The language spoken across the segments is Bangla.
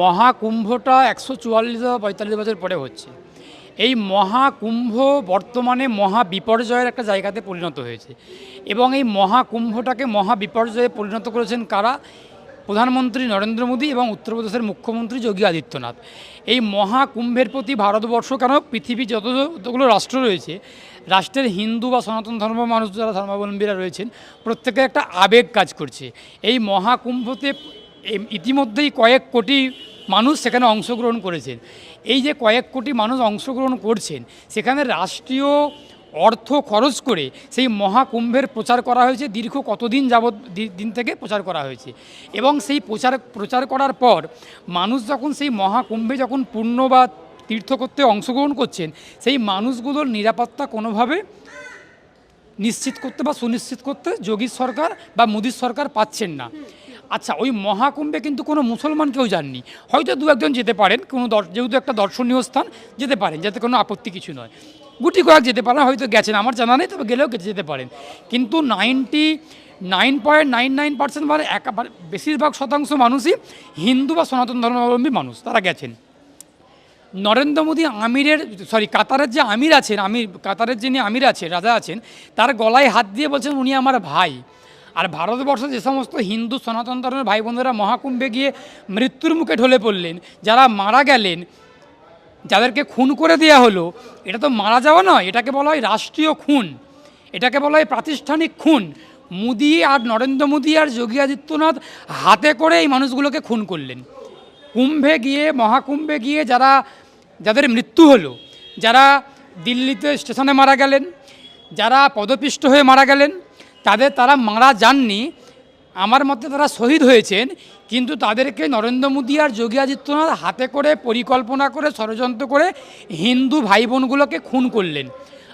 মহাকুম্ভটা একশো চুয়াল্লিশ বা পঁয়তাল্লিশ বছর পরে হচ্ছে। এই মহাকুম্ভ বর্তমানে মহা বিপর্যয়ের একটা জায়গাতে পরিণত হয়েছে। এবং এই মহাকুম্ভটাকে মহা বিপর্যয়ে পরিণত করেছেন কারা? প্রধানমন্ত্রী নরেন্দ্র মোদী এবং উত্তরপ্রদেশের মুখ্যমন্ত্রী যোগী আদিত্যনাথ। এই মহাকুম্ভের প্রতি ভারতবর্ষ কেন পৃথিবী যত যতগুলো রাষ্ট্র রয়েছে, রাষ্ট্রের হিন্দু বা সনাতন ধর্ম মানুষ যারা ধর্মাবলম্বীরা রয়েছেন প্রত্যেকের একটা আবেগ কাজ করছে। এই মহাকুম্ভতে ইতিমধ্যেই কয়েক কোটি মানুষ সেখানে অংশগ্রহণ করেছেন। এই যে কয়েক কোটি মানুষ অংশগ্রহণ করছেন, সেখানে রাষ্ট্রীয় অর্থ খরচ করে সেই মহাকুম্ভের প্রচার করা হয়েছে, দীর্ঘ কতদিন যাবৎ দিন থেকে প্রচার করা হয়েছে। এবং সেই প্রচার প্রচার করার পর মানুষ যখন সেই মহাকুম্ভে যখন পূর্ণ বা তীর্থ করতে অংশগ্রহণ করছেন, সেই মানুষগুলোর নিরাপত্তা কোনোভাবে নিশ্চিত করতে বা সুনিশ্চিত করতে যোগী সরকার বা মোদীর সরকার পাচ্ছেন না। আচ্ছা ওই মহাকুম্ভে কিন্তু কোনো মুসলমান কেউ যাননি। হয়তো দু একজন যেতে পারেন, কোনো যেহেতু একটা দর্শনীয় স্থান, যেতে পারেন, যাতে কোনো আপত্তি কিছু নয়। গুটি কয়েক যেতে পারেন, হয়তো গেছেন, আমার জানা নেই, তবে গেলেও যেতে পারেন। কিন্তু ninety, nine point nine nine percent মানে একেবারে বেশিরভাগ শতাংশ মানুষই হিন্দু বা সনাতন ধর্মাবলম্বী মানুষ, তারা গেছেন। নরেন্দ্র মোদী আমিরের, সরি, কাতারের যে আমির আছেন, আমির, কাতারের যিনি আমির আছেন, রাজা আছেন, তার গলায় হাত দিয়ে বলছেন, উনি আমার ভাই। আর ভারতবর্ষে যে সমস্ত হিন্দু সনাতন ধর্মের ভাই বোনেরা মহাকুম্ভে গিয়ে মৃত্যুর মুখে ঢলে পড়লেন, যারা মারা গেলেন, যাদেরকে খুন করে দেওয়া হলো, এটা তো মারা যাওয়া নয়, এটাকে বলা হয় রাষ্ট্রীয় খুন, এটাকে বলা হয় প্রাতিষ্ঠানিক খুন। মোদি আর নরেন্দ্র মোদী আর যোগী আদিত্যনাথ হাতে করে এই মানুষগুলোকে খুন করলেন। কুম্ভে গিয়ে, মহাকুম্ভে গিয়ে যারা, যাদের মৃত্যু হলো, যারা দিল্লিতে স্টেশনে মারা গেলেন, যারা পদপিষ্ট হয়ে মারা গেলেন তাদের তারা মারা যাননি, আমার মতে তারা শহীদ হয়েছেন, কিন্তু তাদেরকে নরেন্দ্র মোদী আর যোগী আদিত্যনাথ হাতে করে, পরিকল্পনা করে, ষড়যন্ত্র করে হিন্দু ভাই বোনগুলোকে খুন করলেন।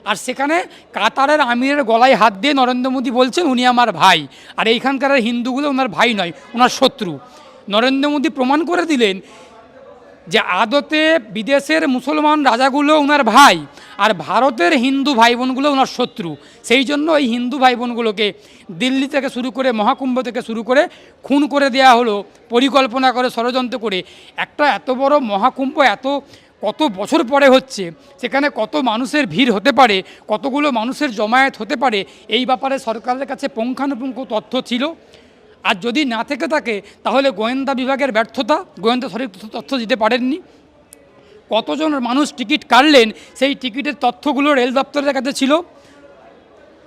আর সেখানে কাতারের আমিরের গলায় হাত দিয়ে নরেন্দ্র মোদী বলছেন, উনি আমার ভাই। আর এইখানকার হিন্দুগুলো ওনার ভাই নয়, ওনার শত্রু। নরেন্দ্র মোদী প্রমাণ করে দিলেন যে আদতে বিদেশের মুসলমান রাজাগুলো ওনার ভাই আর ভারতের হিন্দু ভাই বোনগুলো ওনার শত্রু। সেই জন্য এই হিন্দু ভাই বোনগুলোকে দিল্লি থেকে শুরু করে মহাকুম্ভ থেকে শুরু করে খুন করে দেয়া হলো, পরিকল্পনা করে, ষড়যন্ত্র করে। একটা এত বড় মহাকুম্ভ এত, কত বছর পরে হচ্ছে, সেখানে কত মানুষের ভিড় হতে পারে, কতগুলো মানুষের জমায়েত হতে পারে, এই ব্যাপারে সরকারের কাছে পুঙ্খানুপুঙ্খ তথ্য ছিল। আর যদি না থেকে থাকে, তাহলে গোয়েন্দা বিভাগের ব্যর্থতা, গোয়েন্দা সঠিক তথ্য দিতে পারেননি। কতজন মানুষ টিকিট কাটলেন, সেই টিকিটের তথ্যগুলো রেল দপ্তরের কাছে ছিল।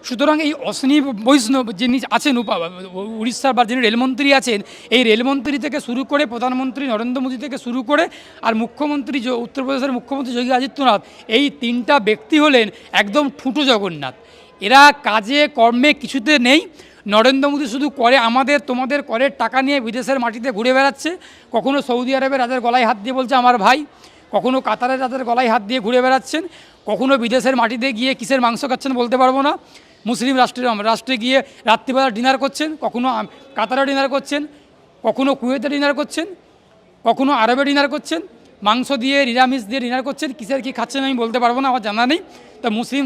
সুতরাং এই অশ্বিনী বৈষ্ণব যিনি আছেন উড়িষ্যার বা যিনি রেলমন্ত্রী আছেন, এই রেলমন্ত্রী থেকে শুরু করে প্রধানমন্ত্রী নরেন্দ্র মোদী থেকে শুরু করে, আর মুখ্যমন্ত্রী উত্তরপ্রদেশের মুখ্যমন্ত্রী যোগী আদিত্যনাথ, এই তিনটা ব্যক্তি হলেন একদম ঠুঁটো জগন্নাথ। এরা কাজে, কর্মে কিছুতে নেই। নরেন্দ্র মোদী শুধু করে আমাদের, তোমাদের করের টাকা নিয়ে বিদেশের মাটিতে ঘুরে বেড়াচ্ছে। কখনো সৌদি আরবের রাজার গলায় হাত দিয়ে বলছে, আমার ভাই। কখনো কাতারের রাজার গলায় হাত দিয়ে ঘুরে বেড়াচ্ছেন। কখনো বিদেশের মাটিতে গিয়ে কিসের মাংস খাচ্ছেন বলতে পারব না। মুসলিম রাষ্ট্রে রাষ্ট্রে গিয়ে রাত্রিবেলা ডিনার করছেন। কখনো কাতারে ডিনার করছেন। কখনো কুয়েতে ডিনার করছেন। কখনো আরবে ডিনার করছেন। মাংস দিয়ে, নিরামিষ দিয়ে ডিনার করছেন, কিসের কি খাচ্ছেন আমি বলতে পারব না, আমার জানা নেই। তা মুসলিম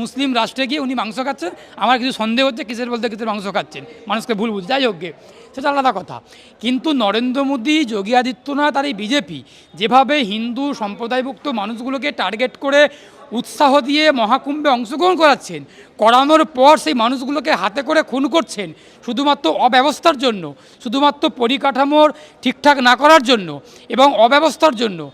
মুসলিম রাষ্ট্রে গিয়ে উনি মাংস খাচ্ছেন। আমার কিছু সন্দেহ হচ্ছে কিসের বলতে কিসের মাংস খাচ্ছেন। মানুষকে ভুল বুঝ যাই হোক সেটা আলাদা কথা। কিন্তু নরেন্দ্র মোদী, যোগী আদিত্যনাথ আর এই বিজেপি যেভাবে হিন্দু সম্প্রদায়ভুক্ত মানুষগুলোকে টার্গেট করে উৎসাহ দিয়ে মহাকুম্ভে অংশগ্রহণ করাচ্ছেন। করানোর পর সেই মানুষগুলোকে হাতে করে খুন করছেন শুধুমাত্র অব্যবস্থার জন্য, শুধুমাত্র পরিকাঠামোর ঠিকঠাক না করার জন্য এবং অব্যবস্থার জন্য।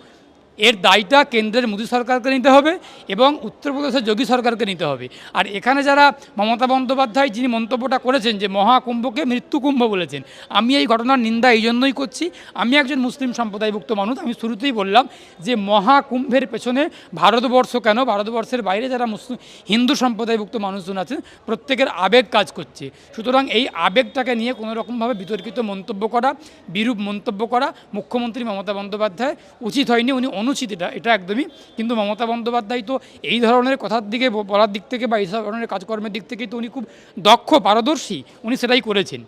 এর দায়টা কেন্দ্রের মোদী সরকারকে নিতে হবে এবং উত্তরপ্রদেশের যোগী সরকারকে নিতে হবে। আর এখানে যারা মমতা বন্দ্যোপাধ্যায় যিনি মন্তব্যটা করেছেন যে মহাকুম্ভকে মৃত্যুকুম্ভ বলেছেন, আমি এই ঘটনার নিন্দা এই জন্যই করছি। আমি একজন মুসলিম সম্প্রদায়ভুক্ত মানুষ, আমি শুরুতেই বললাম যে মহাকুম্ভের পেছনে ভারতবর্ষ কেন? ভারতবর্ষের বাইরে যারা মুসলিম, হিন্দু সম্প্রদায়ভুক্ত মানুষজন আছেন, প্রত্যেকের আবেগ কাজ করছে। সুতরাং এই আবেগটাকে নিয়ে কোনো রকমভাবে বিতর্কিত মন্তব্য করা, বিরূপ মন্তব্য করা, মুখ্যমন্ত্রী মমতা বন্দ্যোপাধ্যায় উচিত হয়নি, উনি অনুচিত এটা এটা একদমই। কিন্তু মমতা বন্দ্যোপাধ্যায় তো এই ধরনের কথার দিকে বলার দিক থেকে বা এই ধরনের কাজকর্মের দিক থেকেই তো উনি খুব দক্ষ পারদর্শী। উনি সেটাই করেছেন।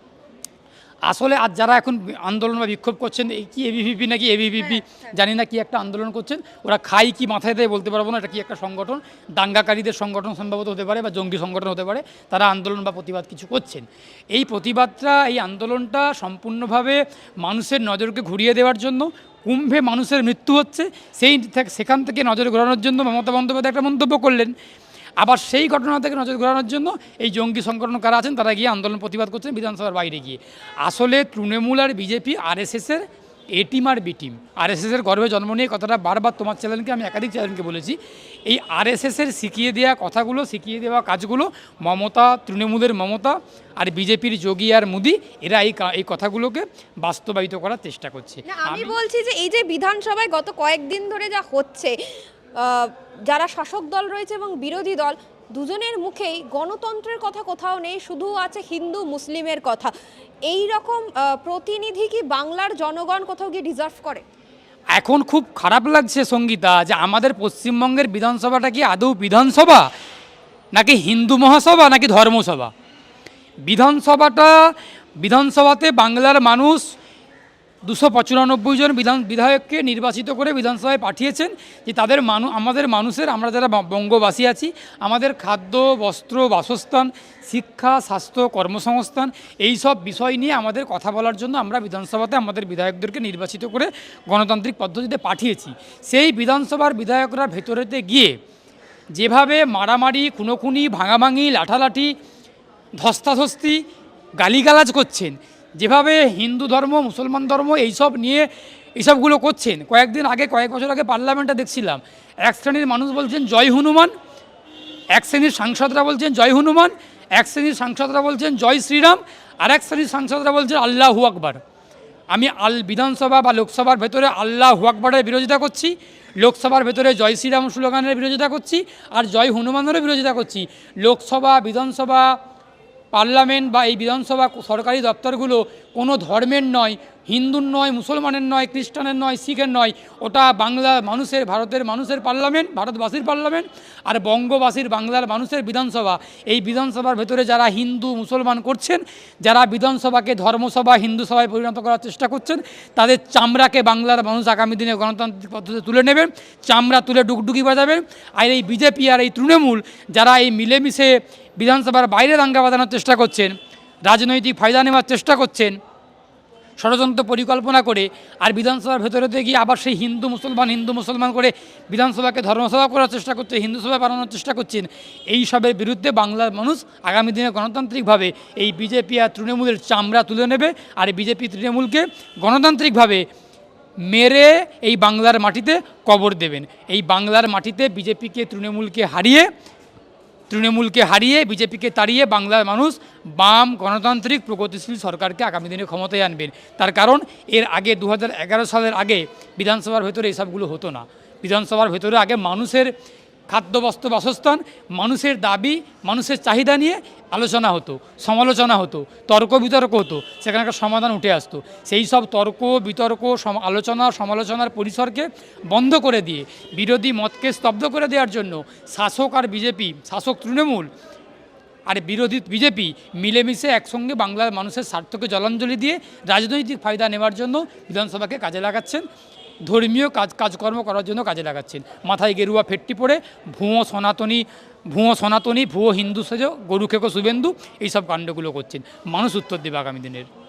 আসলে আজ যারা এখন আন্দোলন বা বিক্ষোভ করছেন এই কি এবিভিপি নাকি এবিভিপি জানি না কি একটা আন্দোলন করছেন। ওরা খাই কি মাথায় দেয় বলতে পারব না এটা কি একটা সংগঠন? দাঙ্গাকারীদের সংগঠন সম্ভবত হতে পারে বা জঙ্গি সংগঠন হতে পারে। তারা আন্দোলন বা প্রতিবাদ কিছু করছেন। এই প্রতিবাদটা এই আন্দোলনটা সম্পূর্ণভাবে মানুষের নজরকে ঘুরিয়ে দেওয়ার জন্য কুম্ভে মানুষের মৃত্যু হচ্ছে, সেই সেখান থেকে নজর ঘোরানোর জন্য মমতা বন্দ্যোপাধ্যায় একটা মন্তব্য করলেন। আবার সেই ঘটনা থেকে নজর ঘোরানোর জন্য এই জঙ্গি সংগঠন কারা আছেন, তারা গিয়ে আন্দোলন প্রতিবাদ করছেন বিধানসভার বাইরে গিয়ে। আসলে তৃণমূল আর বিজেপি আরএসএসের এ টিম আর বি টিম আরএসএসের গর্বে জন্ম নিয়ে কথাটা বারবার তোমার চ্যানেলকে আমি একাধিক চ্যানেলকে বলেছি। এই আরএসএসের শিখিয়ে দেওয়া কথাগুলো শিখিয়ে দেওয়া কাজগুলো মমতা তৃণমূলের মমতা আর বিজেপির যোগী আর মোদি এরা এই এই কথাগুলোকে বাস্তবায়িত করার চেষ্টা করছে। আমি বলছি যে এই যে বিধানসভায় গত কয়েকদিন ধরে যা হচ্ছে যারা শাসক দল রয়েছে এবং বিরোধী দল দুজনের মুখেই গণতন্ত্রের কথা কোথাও নেই, শুধু আছে হিন্দু মুসলিমের কথা। এই রকম প্রতিনিধি কি বাংলার জনগণ কোথাও গিয়ে ডিজার্ভ করে? এখন খুব খারাপ লাগছে সঙ্গীতা, যে আমাদের পশ্চিমবঙ্গের বিধানসভাটা কি আদৌ বিধানসভা? নাকি হিন্দু মহাসভা, নাকি ধর্মসভা? বিধানসভাটা, বিধানসভাতে বাংলার মানুষ দুশো পঁচানব্বই জন বিধান বিধায়ককে নির্বাচিত করে বিধানসভায় পাঠিয়েছেন যে তাদের মানু আমাদের মানুষের, আমরা যারা বঙ্গবাসী আছি, আমাদের খাদ্য, বস্ত্র, বাসস্থান, শিক্ষা, স্বাস্থ্য, কর্মসংস্থান, এই সব বিষয় নিয়ে আমাদের কথা বলার জন্য আমরা বিধানসভাতে আমাদের বিধায়কদেরকে নির্বাচিত করে গণতান্ত্রিক পদ্ধতিতে পাঠিয়েছি। সেই বিধানসভার বিধায়করা ভেতরেতে গিয়ে যেভাবে মারামারি, খুনোখুনি, ভাঙাভাঙি, লাঠালাঠি, ধস্তাধস্তি, গালিগালাজ করছেন যেভাবে হিন্দু ধর্ম, মুসলমান ধর্ম এইসব নিয়ে এইসবগুলো করছেন, কয়েকদিন আগে, কয়েক বছর আগে পার্লামেন্টে দেখছিলাম, এক শ্রেণির মানুষ বলছেন, জয় হনুমান। এক শ্রেণির সাংসদরা বলছেন, জয় হনুমান। এক শ্রেণির সাংসদরা বলছেন, জয় শ্রীরাম। আর এক শ্রেণির সাংসদরা বলছেন, আল্লাহু আকবার। আমি আল বিধানসভা বা লোকসভার ভেতরে আল্লাহ আকবরের বিরোধিতা করছি, লোকসভার ভেতরে জয় শ্রীরাম স্লোগানের বিরোধিতা করছি, আর জয় হনুমানেরও বিরোধিতা করছি। লোকসভা, বিধানসভা পার্লামেন্ট বা এই বিধানসভা সরকারি দপ্তরগুলো কোনো ধর্মের নয় হিন্দুর নয়, মুসলমানের নয়, খ্রিস্টানের নয়, শিখের নয়, ওটা বাংলা মানুষের, ভারতের মানুষের পার্লামেন্ট, ভারতবাসীর পার্লামেন্ট, আর বঙ্গবাসীর বাংলার মানুষের বিধানসভা। এই বিধানসভার ভেতরে যারা হিন্দু, মুসলমান করছেন, যারা বিধানসভাকে ধর্মসভা, হিন্দু সভায় পরিণত করার চেষ্টা করছেন, তাদের চামড়াকে বাংলার মানুষ আগামী দিনে গণতান্ত্রিক পদ্ধতিতে তুলে নেবেন চামড়া তুলে ডুকডুকি বাজাবেন আর এই বিজেপি আর এই তৃণমূল যারা এই মিলেমিশে বিধানসভার বাইরে দাঙ্গা বাঁধানোর চেষ্টা করছেন, রাজনৈতিক ফায়দা নেওয়ার চেষ্টা করছেন ষড়যন্ত্র পরিকল্পনা করে আর বিধানসভার ভেতরেতে গিয়ে আবার সেই হিন্দু মুসলমান হিন্দু মুসলমান করে বিধানসভাকে ধর্মসভা করার চেষ্টা করছে হিন্দু সভা বানানোর চেষ্টা করছেন। এই সবের বিরুদ্ধে বাংলার মানুষ আগামী দিনে গণতান্ত্রিকভাবে এই বিজেপি আর তৃণমূলের চামড়া তুলে নেবে আর বিজেপি তৃণমূলকে গণতান্ত্রিকভাবে মেরে এই বাংলার মাটিতে কবর দেবেন। এই বাংলার মাটিতে বিজেপিকে, তৃণমূলকে হারিয়ে তৃণমূলকে হারিয়ে, বিজেপিকে তাড়িয়ে বাংলার মানুষ বাম গণতান্ত্রিক প্রগতিশীল সরকারকে আগামী দিনে ক্ষমতায় আনবেন। তার কারণ, এর আগে দু হাজার এগারো সালের আগে বিধানসভার ভেতরে এসবগুলো হতো না। বিধানসভার ভেতরে আগে মানুষের খাদ্য বস্ত্র বাসস্থান, মানুষের দাবি, মানুষের চাহিদা নিয়ে আলোচনা হতো, সমালোচনা হতো, তর্ক বিতর্ক হতো, সেখানে একটা সমাধান উঠে আসতো। সেই সব তর্ক, বিতর্ক আলোচনা, সমালোচনার পরিসরকে বন্ধ করে দিয়ে, বিরোধী মতকে স্তব্ধ করে দেওয়ার জন্য শাসক আর বিজেপি, শাসক তৃণমূল আর বিরোধী বিজেপি মিলেমিশে একসঙ্গে বাংলার মানুষের স্বার্থকে জলাঞ্জলি দিয়ে রাজনৈতিক ফায়দা নেওয়ার জন্য বিধানসভাকে কাজে লাগাচ্ছেন। ধর্মীয় কাজ, কাজকর্ম করার জন্য কাজে লাগাচ্ছেন। মাথায় গেরুয়া ফেটটি পরে ভুঁয়ো সনাতনী ভুঁয়ো সনাতনী, ভুয়ো হিন্দু সেজ, গরু খেকো শুভেন্দু, এইসব কাণ্ডগুলো করছেন। মানুষ উত্তর দেবে আগামী দিনের।